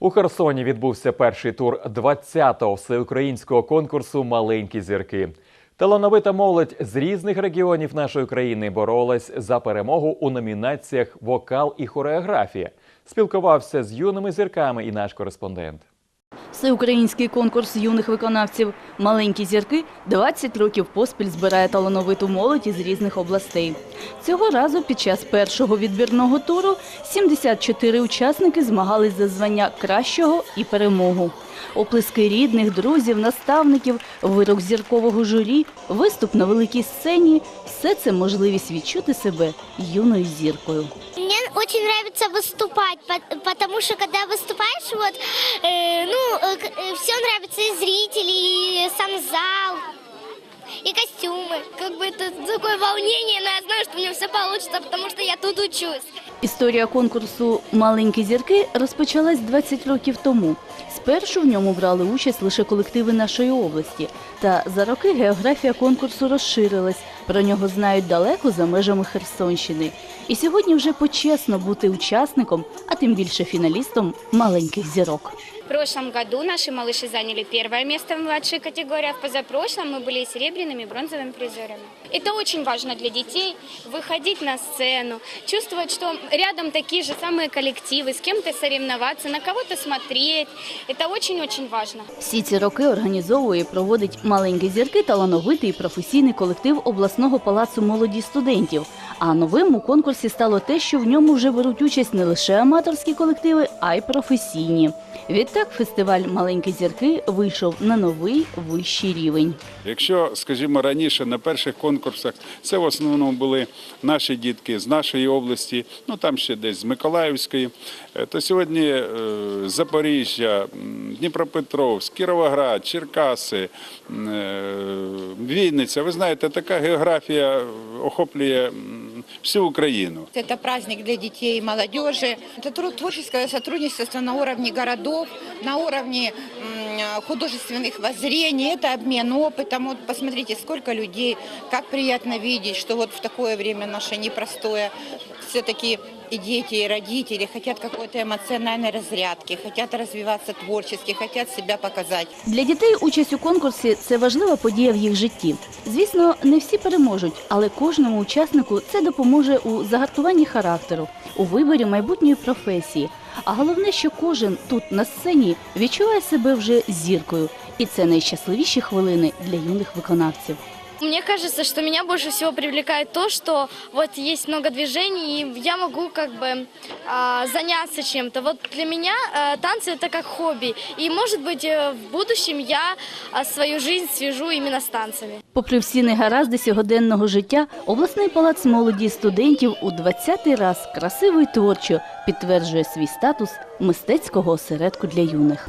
У Херсоні відбувся перший тур 20-го всеукраїнського конкурсу Маленькі зірки. Талановита молодь з різних регіонів нашої країни боролась за перемогу у номінаціях Вокал і хореографія. Спілкувався з юними зірками і наш кореспондент. Всеукраїнський конкурс юних виконавців «Маленькі зірки» 20 років поспіль збирає талановиту молодь із різних областей. Цього разу під час першого відбірного туру 74 учасники змагались за звання кращого і перемогу. Оплески рідних, друзів, наставників, вирок зіркового журі, виступ на великій сцені – все це можливість відчути себе юною зіркою. Мне очень нравится выступать, по- потому что когда выступаешь, вот, э, ну, все нравится и зрители, и сам зал, и костюмы. Как бы это такое волнение, но я знаю, что у меня все получится, потому что я тут учусь. Історія конкурсу «Маленькі зірки» розпочалась 20 років тому. Спершу в ньому брали участь лише колективи нашої області. Та за роки географія конкурсу розширилась. Про нього знають далеко за межами Херсонщини. І сьогодні вже почесно бути учасником, а тим більше фіналістом «Маленьких зірок». В прошлом году наши малыши заняли первое место в младшей категории, а в позапрошлом мы были серебряными и бронзовыми призерами. Это очень важно для детей, выходить на сцену, чувствовать, что рядом такие же самые коллективы, с кем-то соревноваться, на кого-то смотреть. Это очень-очень важно. Всі ці роки організовує і проводить маленькі зірки талановитий і професійний колектив обласного палацу молоді студентів. А новим у конкурсі стало те, що в ньому вже беруть участь не лише аматорські колективи, а й професійні. Відтак фестиваль Маленькі зірки вийшов на новий вищий рівень. Якщо, скажімо, раніше на перших конкурсах це в основному були наші дітки з нашої області, ну там ще десь з Миколаївської, е, то сьогодні е, Запоріжжя, Дніпропетровськ, Кіровоград, Черкаси, е, Вінниця. Ви знаєте, така географія охоплює м, всю Україну. Это праздник для детей и молодежи. Это труд- творческое сотрудничество на уровне городов, на уровне м, художественных воззрений. Это обмен опытом. Вот посмотрите, сколько людей, как приятно видеть, что вот в такое время наше непростое все-таки и дети, и родители хотят какой-то эмоциональной разрядки, хотят развиваться творчески, хотят себя показать. Для дітей участь у конкурсі це важлива подія в їх житті. Звісно, не всі переможуть, але кожному учаснику це допоможе у загартуванні характеру, у виборі майбутньої професії. А головне, що кожен тут на сцені відчуває себе вже зіркою, і це найщасливіші хвилини для юних виконавців. Мне кажется, что меня больше всего привлекает то, что вот есть много движений, и я могу как бы а, заняться чем-то. Вот для меня а, танцы это как хобби. И может быть э, в будущем я а, свою жизнь свяжу именно с танцами. Попри всі негаразди сьогоденного життя, обласний палац молоді і студентів у 20-й раз красиво і творчо підтверджує свій статус мистецького осередку для юних.